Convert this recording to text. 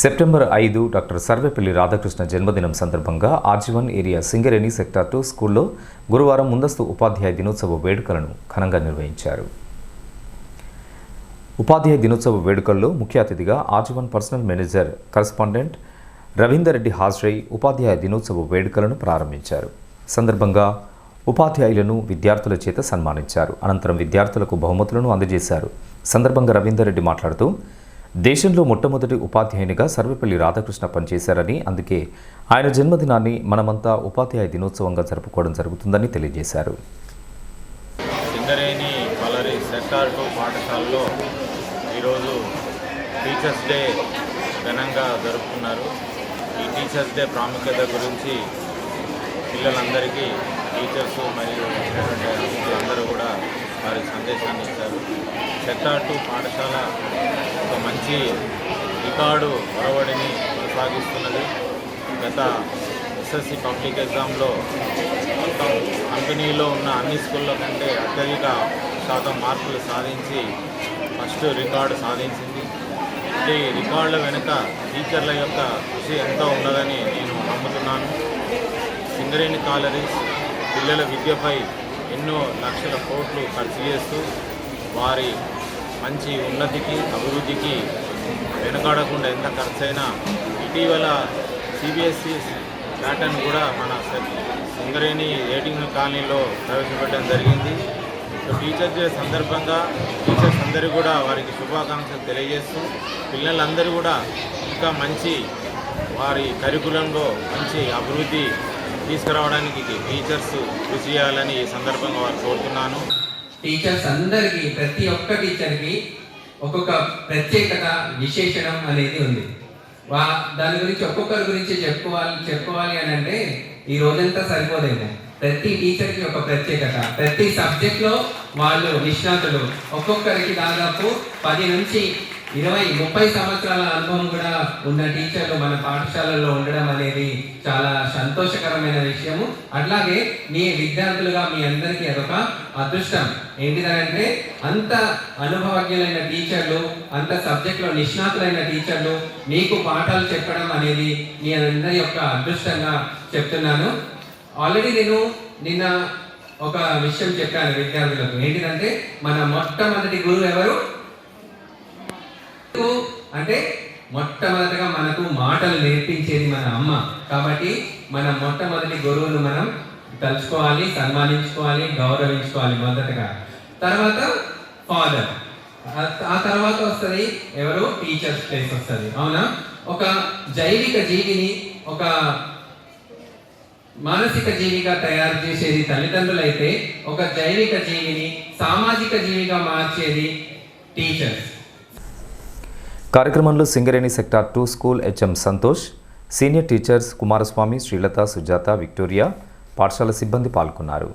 September ఐదు doctor Sarvepalli Radhakrishna జన్మదినం సందర్భంగా RG one area Singareni sector two స్కూల్లో గురువారం ముందస్తు ఉపాధ్యాయ దినోత్సవ వేడుకలను ఘనంగా నిర్వహించారు. ఉపాధ్యాయ దినోత్సవ వేడుకల్లో ముఖ్య అతిథిగా RG one personal manager correspondent Ravinder Reddy హాజరై ఉపాధ్యాయ దినోత్సవ వేడుకలను ప్రారంభించారు. సందర్భంగా ఉపాధ్యాయులను విద్యార్థుల చేత సన్మానించారు. అనంతరం విద్యార్థులకు బహుమతులను అందజేశారు. సందర్భంగా రవీందర్ రెడ్డి మాట్లాడుతూ దేశంలో మొట్టమొదటి ఉపాధ్యాయునిగా సర్వేపల్లి రాధాకృష్ణ పనిచేశారని అందుకే ఆయన జన్మదినాన్ని మనమంతా ఉపాధ్యాయ దినోత్సవంగా జరుపుకోవడం జరుగుతుందని తెలియజేశారు. సింగరేణి కలరీ సెక్టార్ టూ పాఠశాలలో ఈరోజు టీచర్స్ డే ఘనంగా జరుపుకున్నారు. ఈ టీచర్స్ డే ప్రాముఖ్యత గురించి పిల్లలందరికీ టీచర్స్ మరియు అందరూ కూడా వారి సందేశాన్ని ఇచ్చారు. సెక్టార్ టూ పాఠశాల ఒక మంచి రికార్డు ఒరవడిని కొనసాగిస్తున్నది. గత ఎస్ఎస్సి పబ్లిక్ ఎగ్జామ్లో మొత్తం కంపెనీలో ఉన్న అన్ని స్కూళ్ళ కంటే అత్యధిక శాతం మార్కులు సాధించి ఫస్ట్ రికార్డు సాధించింది. ఈ రికార్డుల వెనుక టీచర్ల యొక్క కృషి ఎంతో ఉన్నదని నేను నమ్ముతున్నాను. సింగరేణి కాలరీస్ పిల్లల విద్యపై ఎన్నో లక్షల కోట్లు ఖర్చు చేస్తూ వారి మంచి ఉన్నతికి అభివృద్ధికి వెనకాడకుండా ఎంత ఖర్చైనా ఇటీవల సిబిఎస్ఈ ప్యాటర్న్ కూడా మన స- సింగరేణి రేటింగ్ కాలనీలో ప్రవేశపెట్టడం జరిగింది. సో టీచర్ డే సందర్భంగా టీచర్స్ అందరూ కూడా వారికి శుభాకాంక్షలు తెలియజేస్తూ పిల్లలందరూ కూడా ఇంకా మంచి వారి కరికులంలో మంచి అభివృద్ధి తీసుకురావడానికి టీచర్స్ కృషి చేయాలని ఈ సందర్భంగా వారు కోరుతున్నాను. టీచర్స్ అందరికీ ప్రతి ఒక్క టీచర్కి ఒక్కొక్క ప్రత్యేకత విశేషణం అనేది ఉంది. వా దాని గురించి ఒక్కొక్కరి గురించి చెప్పుకోవాలి చెప్పుకోవాలి అని అంటే ఈ రోజంతా సరిపోదేమో. ప్రతి టీచర్కి ఒక ప్రత్యేకత. ప్రతి సబ్జెక్ట్లో వాళ్ళు నిష్ణాతులు. ఒక్కొక్కరికి దాదాపు పది నుంచి ఇరవై ముప్పై సంవత్సరాల అనుభవం కూడా ఉన్న టీచర్లు మన పాఠశాలల్లో ఉండడం అనేది చాలా సంతోషకరమైన విషయము. అట్లాగే మీ విద్యార్థులుగా మీ అందరికీ అదొక అదృష్టం. ఏంటిదంటే అంత అనుభవజ్ఞులైన టీచర్లు అంత సబ్జెక్ట్లో నిష్ణాతులైన టీచర్లు మీకు పాఠాలు చెప్పడం అనేది మీ అందరి యొక్క అదృష్టంగా చెప్తున్నాను. ఆల్రెడీ నేను నిన్న ఒక విషయం చెప్పాను విద్యార్థులకు. ఏంటిదంటే మన మొట్టమొదటి గురువు ఎవరు? అంటే మొట్టమొదటిగా మనకు మాటలు నేర్పించేది మన అమ్మ. కాబట్టి మన మొట్టమొదటి గురువును మనం తలుచుకోవాలి సన్మానించుకోవాలి గౌరవించుకోవాలి మొదటగా. తర్వాత ఫాదర్ ఆ తర్వాత వస్తుంది ఎవరు? టీచర్స్ ప్లేస్ వస్తుంది. అవునా? ఒక జైవిక జీవిని ఒక మానసిక జీవిగా తయారు చేసేది తల్లిదండ్రులైతే ఒక జైవిక జీవిని సామాజిక జీవిగా మార్చేది టీచర్స్ కార్యక్రమంలో Singareni sector two school HM Santosh senior teachers Kumaraswamy Srilatha Sujatha Victoria పాఠశాల సిబ్బంది పాల్గొన్నారు.